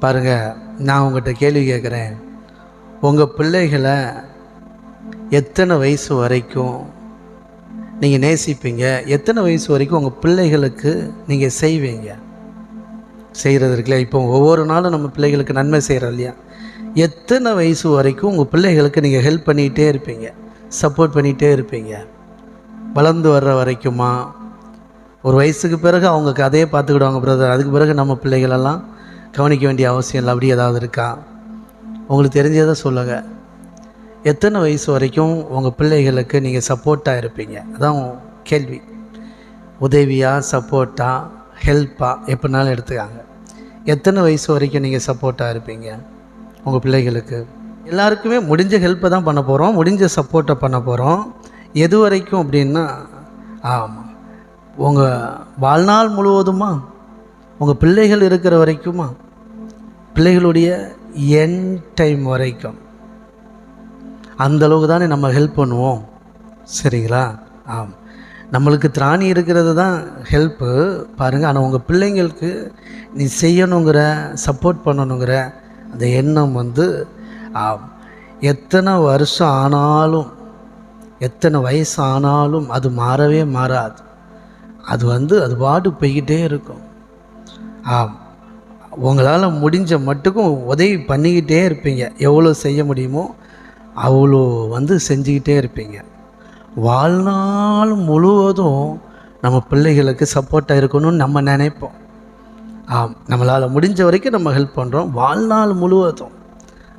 பாருங்கள் நான் உங்கள்கிட்ட கேள்வி கேட்குறேன். உங்கள் பிள்ளைகளை எத்தனை வயசு வரைக்கும் நீங்கள் நேசிப்பீங்க? எத்தனை வயசு வரைக்கும் உங்கள் பிள்ளைகளுக்கு நீங்கள் செய்வீங்க? செய்கிறது இருக்குல்ல? இப்போ ஒவ்வொரு நாளும் நம்ம பிள்ளைகளுக்கு நன்மை செய்கிறோம் இல்லையா? எத்தனை வயசு வரைக்கும் உங்கள் பிள்ளைகளுக்கு நீங்கள் ஹெல்ப் பண்ணிகிட்டே இருப்பீங்க? சப்போர்ட் பண்ணிகிட்டே இருப்பீங்க? வளர்ந்து வர்ற வரைக்குமா? ஒரு வயசுக்கு பிறகு அவங்க கதையை பார்த்துக்கிடுவாங்க பிரதர் அதுக்கு பிறகு நம்ம பிள்ளைகளெல்லாம் கவனிக்க வேண்டிய அவசியம் இல்லை. அப்படி ஏதாவது இருக்கா? உங்களுக்கு தெரிஞ்சதை சொல்லுங்கள் எத்தனை வயசு வரைக்கும் உங்கள் பிள்ளைகளுக்கு நீங்கள் சப்போர்ட்டாக இருப்பீங்க? அதான் கேள்வி. உதவியாக சப்போர்ட்டாக ஹெல்ப்பாக எப்படினாலும் எடுத்துக்காங்க. எத்தனை வயசு வரைக்கும் நீங்கள் சப்போர்ட்டாக இருப்பீங்க உங்கள் பிள்ளைகளுக்கு? எல்லாருக்குமே முடிஞ்ச ஹெல்ப்பை தான் பண்ண போகிறோம் முடிஞ்ச சப்போர்ட்டை பண்ண போகிறோம் எது வரைக்கும் அப்படின்னா ஆமாம் உங்கள் வாழ்நாள் முழுவதுமா உங்கள் பிள்ளைகள் இருக்கிற வரைக்குமா? பிள்ளைகளுடைய என் டைம் வரைக்கும். அந்த அளவுக்கு தானே நம்ம ஹெல்ப் பண்ணுவோம். சரிங்களா? ஆம். நம்மளுக்கு திராணி இருக்கிறது தான் ஹெல்ப்பு பாருங்கள் ஆனால் உங்கள் பிள்ளைங்களுக்கு நீ செய்யணுங்கிற சப்போர்ட் பண்ணணுங்கிற அந்த எண்ணம் வந்து ஆம். எத்தனை வருஷம் ஆனாலும் எத்தனை வயசு ஆனாலும் அது மாறவே மாறாது. அது வந்து அது பாட்டு போய்கிட்டே இருக்கும். உங்களால் முடிஞ்ச மட்டுக்கும் உதவி பண்ணிக்கிட்டே இருப்பீங்க. எவ்வளோ செய்ய முடியுமோ அவ்வளோ வந்து செஞ்சுக்கிட்டே இருப்பீங்க. வாழ்நாள் முழுவதும் நம்ம பிள்ளைகளுக்கு சப்போர்ட்டாக இருக்கணும்னு நம்ம நினைப்போம். ஆம். நம்மளால் முடிஞ்ச வரைக்கும் நம்ம ஹெல்ப் பண்ணுறோம் வாழ்நாள் முழுவதும்.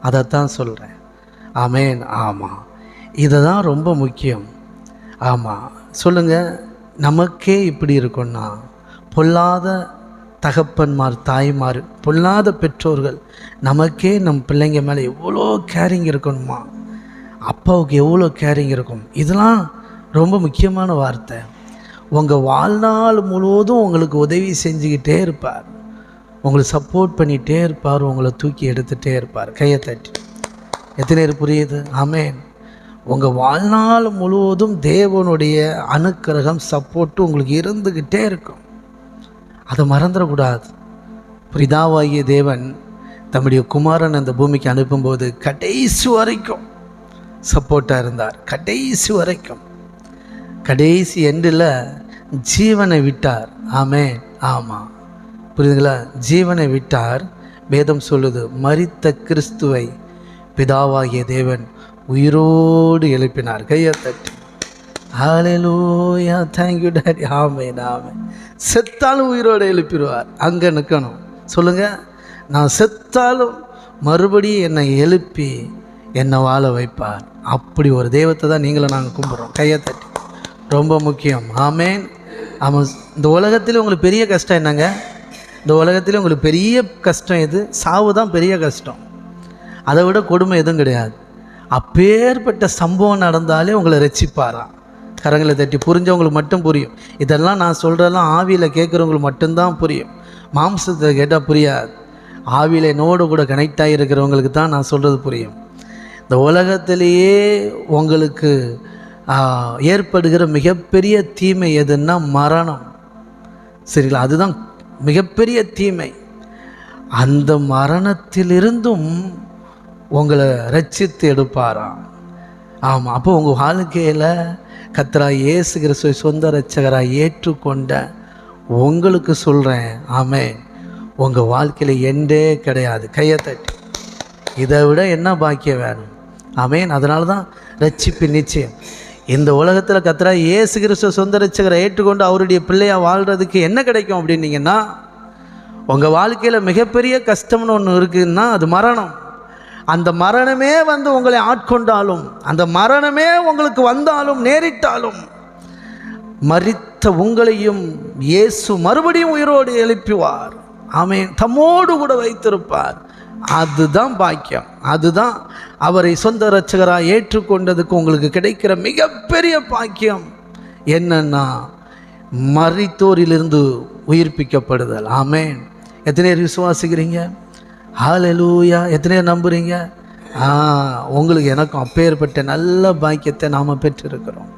அதைத்தான் சொல்கிறேன் ஆமேன். ஆமாம் இதை தான் ரொம்ப முக்கியம். ஆமாம் சொல்லுங்கள் நமக்கே இப்படி இருக்கும்னா பொல்லாத தகப்பன்மார் தாய்மார் பொல்லாத பெற்றோர்கள் நமக்கே நம் பிள்ளைங்க மேலே எவ்வளோ கேரிங் இருக்கணுமா? அப்பாவுக்கு எவ்வளோ கேரிங் இருக்கும்? இதெல்லாம் ரொம்ப முக்கியமான வார்த்தை. உங்கள் வாழ்நாள் முழுவதும் உங்களுக்கு உதவி செஞ்சுக்கிட்டே இருப்பார். உங்களை சப்போர்ட் பண்ணிகிட்டே இருப்பார். உங்களை தூக்கி எடுத்துகிட்டே இருப்பார். கையை தட்டி. எத்தனை பேர் புரியுது? ஆமேன் உங்கள் வாழ்நாள் முழுவதும் தேவனுடைய அனுக்கிரகம் சப்போர்ட்டு உங்களுக்கு இருந்துக்கிட்டே இருக்கும். அதை மறந்துடக்கூடாது. பிரிதாவாகிய தேவன் தம்முடைய குமாரன் அந்த பூமிக்கு அனுப்பும்போது கடைசி வரைக்கும் சப்போர்ட்டாக இருந்தார். கடைசி வரைக்கும். கடைசி எண்டில் ஜீவனை விட்டார். ஆமே ஆமாம். புரியுதுங்களா? ஜீவனை விட்டார். வேதம் சொல்லுது மறித்த கிறிஸ்துவை பிதாவாகிய தேவன் உயிரோடு எழுப்பினார். கையை தட்டி. ஹalleluya தேங்க்யூ டாடி ஆமே ஆமே செத்தாலும் உயிரோடு எழுப்பிடுவார். அங்கே நிற்கணும் சொல்லுங்கள் நான் செத்தாலும் மறுபடியும் என்னை எழுப்பி என்னை வாழ வைப்பார். அப்படி ஒரு தெய்வத்தை தான் நீங்களும் நாங்கள் கும்பிட்றோம். கையை தட்டி. ரொம்ப முக்கியம். ஆமேன் ஆமாம் இந்த உலகத்தில் உங்களுக்கு பெரிய கஷ்டம் என்னங்க? இந்த உலகத்தில் உங்களுக்கு பெரிய கஷ்டம் எது? சாவு தான் பெரிய கஷ்டம். அதை விட கொடுமை எதுவும் கிடையாது. அப்பேற்பட்ட சம்பவம் நடந்தாலே உங்களை ரசிப்பாராம் கரங்களை தட்டி புரிஞ்சவங்களுக்கு மட்டும் புரியும். இதெல்லாம் நான் சொல்கிறதெல்லாம் ஆவியில் கேட்குறவங்களுக்கு மட்டும்தான் புரியும். மாம்சத்தை கேட்டால் புரியாது. ஆவியில் என்னோடு கூட கனெக்ட் ஆகியிருக்கிறவங்களுக்கு தான் நான் சொல்கிறது புரியும். இந்த உலகத்திலேயே உங்களுக்கு ஏற்படுகிற மிகப்பெரிய தீமை எதுன்னா மரணம். சரிங்களா? அதுதான் மிகப்பெரிய தீமை. அந்த மரணத்திலிருந்தும் உங்களை ரட்சித்து எடுப்பாராம். ஆமாம் அப்போ உங்கள் வாழ்க்கையில் கத்ரா இயேசு கிறிஸ்துவை சொந்த ரட்சகராக ஏற்றுக்கொண்ட உங்களுக்கு சொல்கிறேன் ஆமே உங்கள் வாழ்க்கையில் எண்டே கிடையாது. கையை தட்டி. இதை விட என்ன பாக்கியம் வேணும்? ஆமேன். அதனால தான் ரட்சிப்பு நிச்சயம். இந்த உலகத்தில் கத்ரா இயேசு கிறிஸ்துவ சொந்த ரட்சகரை ஏற்றுக்கொண்டு அவருடைய பிள்ளையாக வாழ்கிறதுக்கு என்ன கிடைக்கும் அப்படின்னீங்கன்னா உங்கள் வாழ்க்கையில் மிகப்பெரிய கஷ்டம்னு ஒன்று இருக்குதுன்னா அது மரணம். அந்த மரணமே வந்து உங்களை ஆட்கொண்டாலும் அந்த மரணமே உங்களுக்கு வந்தாலும் நேரிட்டாலும் மறித்த உங்களையும் இயேசு மறுபடியும் உயிரோடு எழுப்புவார். ஆமென். தம்மோடு கூட வைத்திருப்பார். அதுதான் பாக்கியம். அதுதான் அவரை சொந்த ரட்சகராக ஏற்றுக்கொண்டதுக்கு உங்களுக்கு கிடைக்கிற மிகப்பெரிய பாக்கியம். என்னன்னா மறித்தோரிலிருந்து உயிர்ப்பிக்கப்படுதல். ஆமேன். எத்தனை பேர் விசுவாசிக்கிறீங்க? ஹalleluya எத்தனையோ பேர் நம்புறீங்க உங்களுக்கு எனக்கும் அப்பேற்பட்ட நல்ல பாக்கியத்தை நாம் பெற்றிருக்கிறோம்.